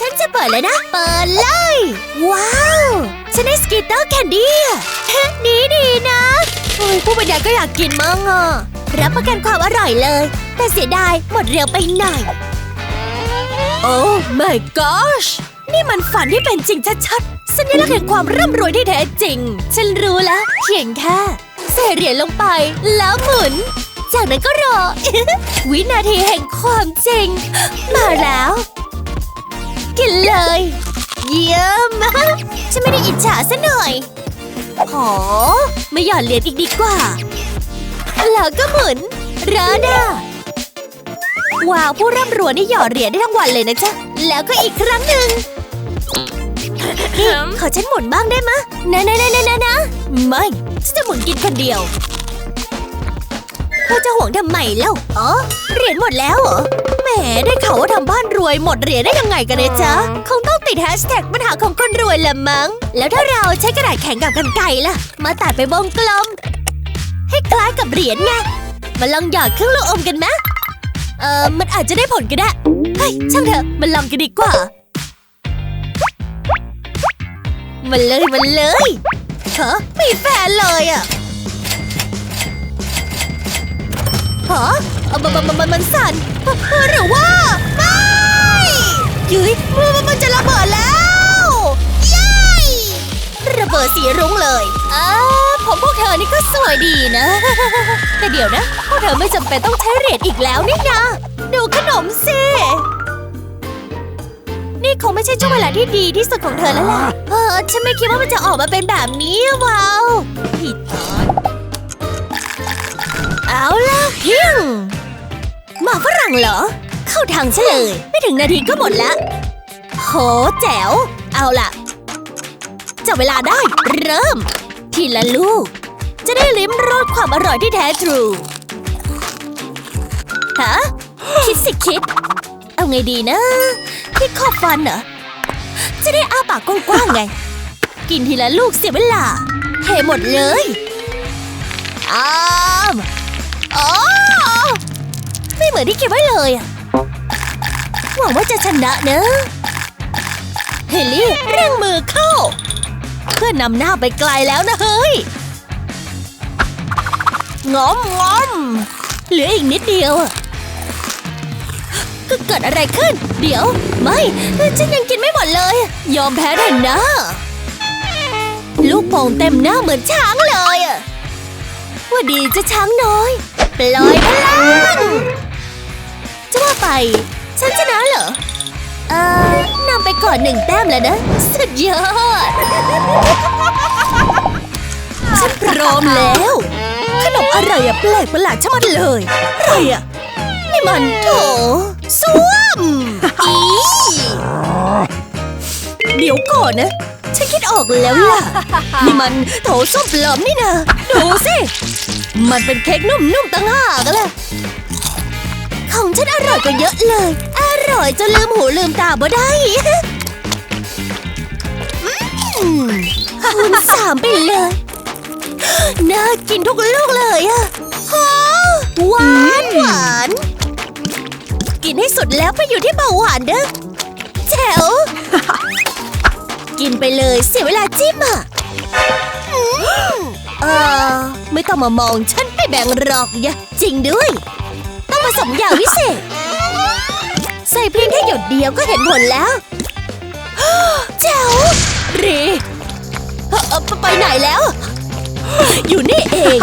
ฉันจะเปิดเลยนะ เปิดเลย ว้าว ฉันได้สกีตเตอร์แคนดี้เฮ้ดีดีนะโอ้ยผู้บรรยายก็อยากกินมั่งอะ รับประกันความอร่อยเลย แต่เสียดายหมดเร็วไปหน่อย โอ้ my gosh นี่มันฝันที่เป็นจริงชัดๆสัญลักษณ์แห่งความร่ำรวยที่แท้จริง ฉันรู้แล้วเพียงแค่ใส่เหรียญลงไปแล้วหมุน จากนั้นก็รอ วินาทีแห่งความจริง มาแล้ว กินเลย เยี่ยมมากฉันไม่ได้อิจฉาซะหน่อยโหไม่หย่อนเหรียญอีกดีกว่า แล้วก็หมุนร้านอะว้าวผู้ร่ำรวยนี่หยอดเหรียญได้ทั้งวันเลยนะจ๊ะ แล้วก็อีกครั้งหนึ่งนี่ขอฉันหมุนบ้างได้มะนะนะนะนะนะนะไม่ฉันจะหมุนกินคนเดียว เธอจะห่วงทำไมเล่าอ๋อเหรียญหมดแล้วเหรอ แหมได้ข่าวว่าทำบ้านรวยหมดเหรียญได้ยังไงกันเนี่ยจ๊ะ คงต้องติดแฮชแท็กปัญหาของคนรวยละมั้ง แล้วถ้าเราใช้กระดาษแข็งกับกันไกรล่ะ มาตัดไปวงกลม ให้คล้ายกับเหรียญไง มาลองหยอดเครื่องลูกอมกันไหมเออมันอาจจะได้ผลก็ได้ เฮ้ย ช่างเถอะมันลองกันดีกว่า มันเลยมันเลยเธอไม่แฟนเลยอะ ฮะเอามันมันมันมันสั่นหรือว่าไม่ยุ้ยมันมันมันจะระเบิดแล้วเย้ระเบิดสีรุ้งเลยอ่าผมพวกเธอนี่ก็สวยดีนะ แต่เดี๋ยวนะ พวกเธอไม่จำเป็นต้องใช้เหรียญอีกแล้วนี่นะดูขนมสินี่คงไม่ใช่ช่วงเวลาที่ดีที่สุดของเธอแล้วล่ะ เออ ฉันไม่คิดว่ามันจะออกมาเป็นแบบนี้อะว้าวผิดตอนเอาล่ะ เฮียงหมาฝรั่งเหรอ เข้าทางฉันเลย ไม่ถึงนาทีก็หมดละ โหแจ๋ว เอาล่ะจับเวลาได้เริ่ม ทีละลูก จะได้ลิ้มรสความอร่อยที่แท้ทรูฮะคิดสิคิด เอาไงดีนะที่ขอบฟันเหรอ จะได้อ้าปากกว้างๆไง กินทีละลูกเสียเวลาเทหมดเลย อ้าม อ๋อไม่เหมือนที่คิดไว้เลยอะหวังว่าจะชนะนะเฮลี่เร่งมือเข้า เพื่อนำหน้าไปไกลแล้วนะเฮ้ยงอมงอมเหลืออีกนิดเดียวก็เกิดอะไรขึ้น เดี๋ยว ไม่ฉันยังกินไม่หมดเลย ยอมแพ้เถอะนะ ลูกโป่งเต็มหน้าเหมือนช้างเลยอะ ว่าดีจะช้างน้อย ปล่อยพลังจะว่าไป ฉันชนะเหรอ เอ่อนำไปก่อนหนึ่งแต้มแล้วนะ สุดยอด ฉันพร้อมแล้ว ขนมอะไรอะแปลกประหลาดชะมัดเลย อะไรอะนี่มันโถส้วมอีเดี๋ยวก่อนนะ ฉันคิดออกแล้วล่ะ นี่มันโถส้วมปลอมนี่นะดูสิ มันเป็นเค้กนุ่มๆตั้งหากอะล่ะ ของฉันอร่อยกว่าเยอะเลย อร่อยจนลืมหูลืมตาบ่ได้อืมคูณสามไปเลย น่ากินทุกลูกเลยอะฮะหวานหวาน กินให้สุดแล้วไปอยู่ที่เบาหวานเด้อแจ๋ว กินไปเลยเสียเวลาจิ้มอะอืมเออไม่ต้องมามองฉันไม่แบ่งหรอกยะจริงด้วย ต้องผสมยาวิเศษ ใส่เพียงแค่หยดเดียวก็เห็นผลแล้วแจ๋วรีไปไหนแล้ว อยู่นี่เอง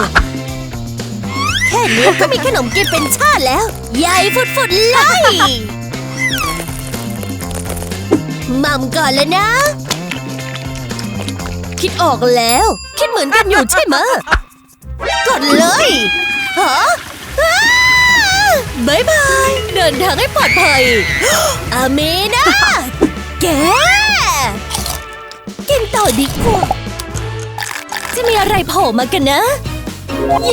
แค่นี้ก็มีขนมกินเป็นชาติแล้ว ใหญ่ฟุดๆเลยมัมก่อนเลยนะ คิดออกแล้ว คิดเหมือนกันอยู่ใช่ไหมกดเลยฮะอ้าบายบาย เดินทางให้ปลอดภัย อาเมนะแก กินต่อดีกว่าจะมีอะไรโผล่มากันนะ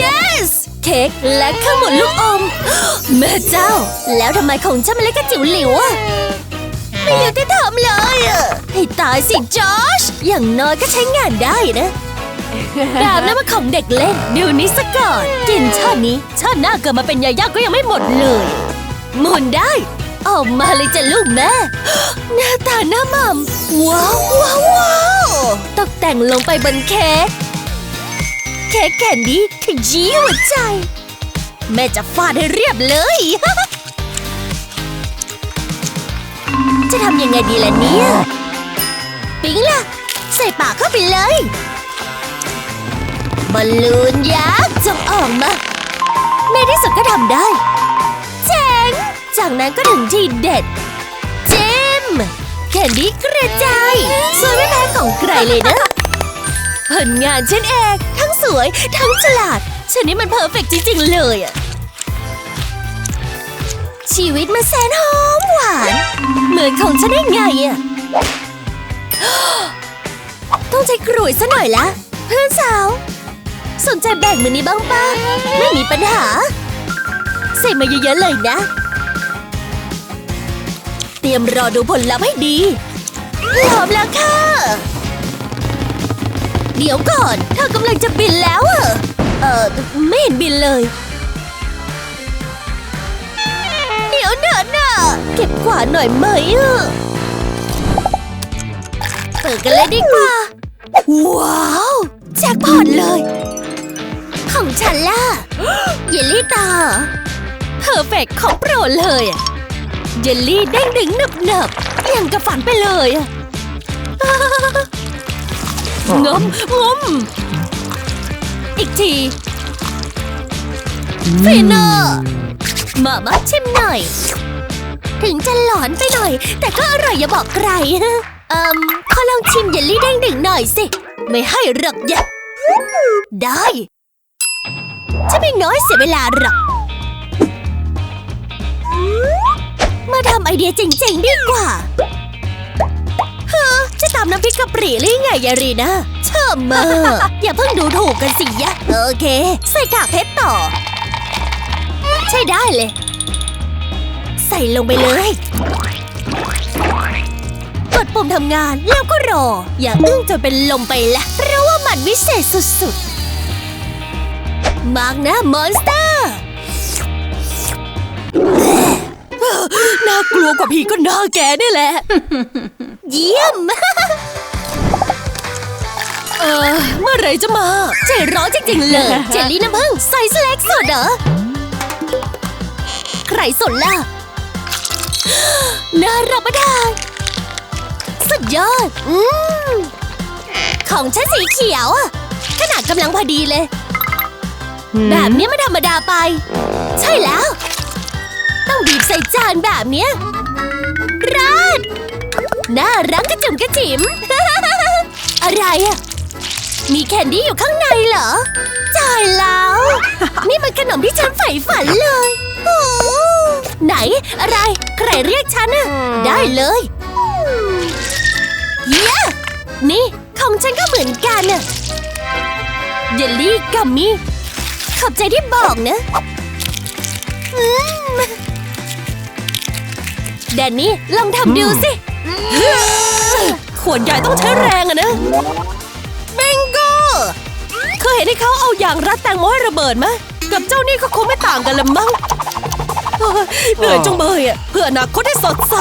yes เค้กและข้าวหมุนลูกอม แม่เจ้า แล้วทำไมของฉันมันเล็กกระจิ๋วหลิวอะ ไม่อยากจะทำเลยอะให้ตายสิจอชอย่างน้อยก็ใช้งานได้นะดาบนั้นมันของเด็กเล่นดูนี้ซะก่อน กินชาตินี้ชาติหน้าเกิดมาเป็นยาย่าก็ยังไม่หมดเลยหมุนได้ ออกมาเลยจ้ะลูกแม่ หน้าตาหน้าหม่ำว้าวว้าวว้าวตกแต่งลงไปบนเค้กเค้กแคนดี้ขยี้หัวใจ แม่จะฟาดให้เรียบเลย จะทำยังไงดีล่ะเนี่ย ปิ๊งล่ะ ใส่ปากเข้าไปเลย บอลลูนยักษ์จงออกมา ในที่สุดก็ทำได้ เจ๋ง จากนั้นก็ถึงที่เด็ดเจมแคนดี้กระจายสวยไม่แพ้ของใครเลยนะ ผลงานฉันเอง ทั้งสวยทั้งฉลาด ฉันนี่มันเพอร์เฟกต์จริง ๆ เลยอะ ชีวิตมันแสนหอมหวาน เหมือนของฉันได้ไงอะต้องใช้กรวยซะหน่อยละ เพื่อนสาว สนใจแบ่งมือนี้บ้างป้าไม่มีปัญหา ใส่มาเยอะๆเลยนะ เตรียมรอดูผลลัพธ์ให้ดีพร้อมแล้วค่ะ เดี๋ยวก่อนเธอกำลังจะบินแล้วเอเออไม่เห็นบินเลย เดี๋ยวเนอะน่ะเก็บกวาดหน่อยไหมอะเปิดกันเลยดีกว่า ว้าว แจ็คพอตเลย ของฉันล่ะ เยลลี่ตา เพอร์เฟกของโปรดเลยอะเยลลี่เด้งดึงหนึบหนึบๆยังกับฝันไปเลยอะงมงมอีกทีฟินเนอร์ มามาชิมหน่อย ถึงจะหลอนไปหน่อย แต่ก็อร่อยอย่าบอกใครเอ่มขอลองชิมเยลลี่เด้งดึงหน่อยสิ ไม่ให้หรอกยะได้จะไม่น้อยเสียเวลาหรอก มาทำไอเดียเจ๋งๆดีกว่าเฮ้อจะตามน้ำพริกกะปรีหรือไงยารีนะเชื่อมออย่าเพิ่งดูถูกกันสิยะ โอเค ใส่กากเพชรต่อ ใช่ได้เลย ใส่ลงไปเลย กดปุ่มทำงานแล้วก็รอ อย่าอึ้งจนเป็นลมไปละเพราะว่ามันวิเศษสุดๆ มากนะมอนสเตอร์น่ากลัวกว่าผีก็น่าแกนี่แหละ เยี่ยม เออเมื่อไหรจะมา ใจร้อนจริงๆเลย เจลลี่น้ำผึ้งไซส์เล็กสุดเหรอ ใครสนล่ะ น่ารับประทาน สุดยอด อืม ของฉันสีเขียวอะขนาดกำลังพอดีเลย แบบนี้ไม่ธรรมดาไป ใช่แล้ว ต้องบีบใส่จานแบบเนี้ยราดน่ารักกระจุ่มกระจิ๋ม อะไรอะมีแคนดี้อยู่ข้างในเหรอจ่ายแล้ว นี่มันขนมที่ฉันใฝ่ฝันเลยโอ้ ไหนอะไร ใครเรียกฉันอะได้เลยเย้นี่ ของฉันก็เหมือนกันอะเยลลี่กัมมี่ขอบใจที่บอกนะอืมแดนนี่ลองทำดูสิขวดใหญ่ต้องใช้แรงอะนะเบงโกเคยเห็นให้เขาเอาอย่างรัดแตงโมให้ระเบิดไหมกับเจ้านี่ก็คงไม่ต่างกันละมั้ง เหนื่อยจังเบยอะเพื่ออนาคตที่สดใส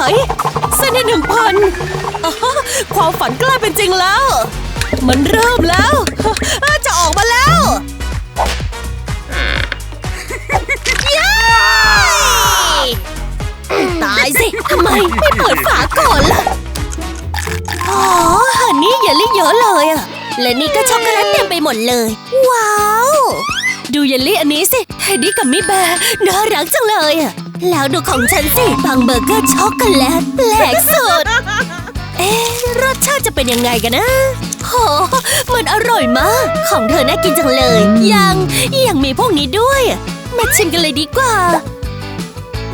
เส้นที่หนึ่งพันความฝันกล้เป็นจริงแล้ว มันเริ่มแล้ว จะออกมาแล้วเย้ตายสิทำไมไม่เปิดฝาก่อนล่ะอ๋อฮันนี่เยลลี่เยอะเลยอะ และนี่ก็ช็อกโกแลตเต็มไปหมดเลย ว้าว ดูเยลลี่อันนี้สิเฮดี้กับมิแบร์น่ารักจังเลยอะแล้วดูของฉันสิบางเบอร์เกอร์ช็อกโกแลตแปลกสุด เอ๊ะรสชาติจะเป็นยังไงกันนะโหมันอร่อยมาก ของเธอน่ากินจังเลย ยัง ยังมีพวกนี้ด้วย มาชิมกันเลยดีกว่า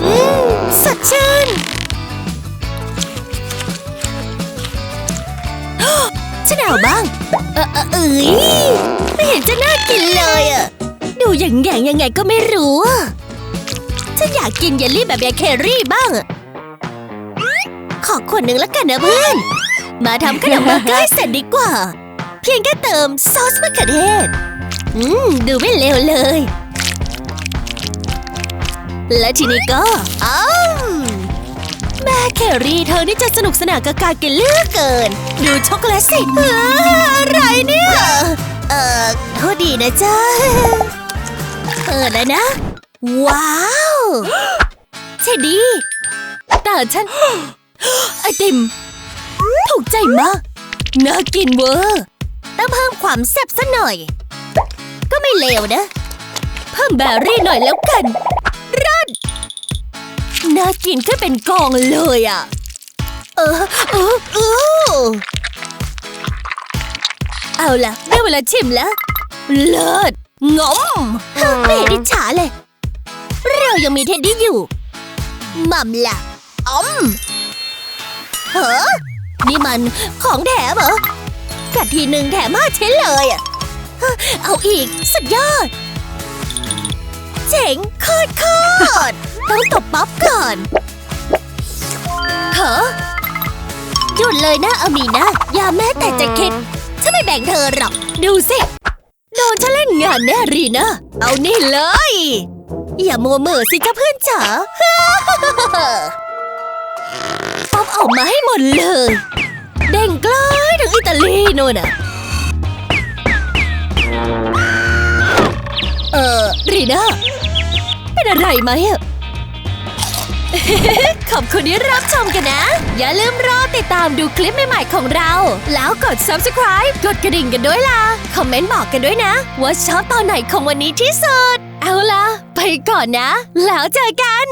อืม สดชื่นฉันเอาบ้าง เออเออเอ้ยไม่เห็นจะน่ากินเลยอะ ดูอย่างแงยังไงก็ไม่รู้ฉันอยากกินเยลลี่แบบแบเคอรี่บ้าง ขอขวดหนึ่งแล้วกันนะเพื่อน มาทำขนมเบอร์เกอร์เสร็จดีกว่า เพียงแค่เติมซอสมะเขือเทศ อืม ดูไม่เลวเลย และทีนี้ก็อ้าวแม่แครี่เธอนี่จะสนุกสนานกับการกินเลือกเกิน ดูช็อกโกแลตสิอะไรเนี่ย เออโทษดีนะจ๊ะ เปิดแล้วนะ ว้าวเชดดี้แต่ฉัน ไอติม ถูกใจมาก น่ากินเวอร์ต้องเพิ่มความแซ่บซะหน่อย ก็ไม่เลวนะ เพิ่มแบรี่หน่อยแล้วกันรัดน่ากินขึ้นเป็นกองเลยอะ เออเออเออเอาล่ะ ได้เวลาชิมแล้ว เลิศงม ไม่เห็นอิจฉาเลย เรายังมีเท็ดดี้อยู่มัมล่ะอมเฮ้อนี่มันของแถมเหรอกัดทีหนึ่งแถมห้าชิ้นเลยอะเอาอีกสุดยอด เจ๋งโคตรโคตรต้องตบป๊อปก่อนเฮ้อหยุดเลยนะอามีนะ อย่าแม้แต่จะคิดฉันไม่แบ่งเธอหรอก ดูสิ งานแน่รีนะ เอานี่เลย อย่ามัวเหม่อสิจ้าเพื่อนจ๋าป๊อปออกมาให้หมดเลย เด้งกลถึงอิตาลีโน่นอะเออรีน่าเป็นอะไรไหมอะ ขอบคุณที่รับชมกันนะ อย่าลืมรอติดตามดูคลิปใหม่ๆของเรา แล้วกด subscribe กดกระดิ่งกันด้วยล่ะ คอมเมนต์บอกกันด้วยนะ ว่าชอบตอนไหนของวันนี้ที่สุด เอาล่ะ ไปก่อนนะ แล้วเจอกัน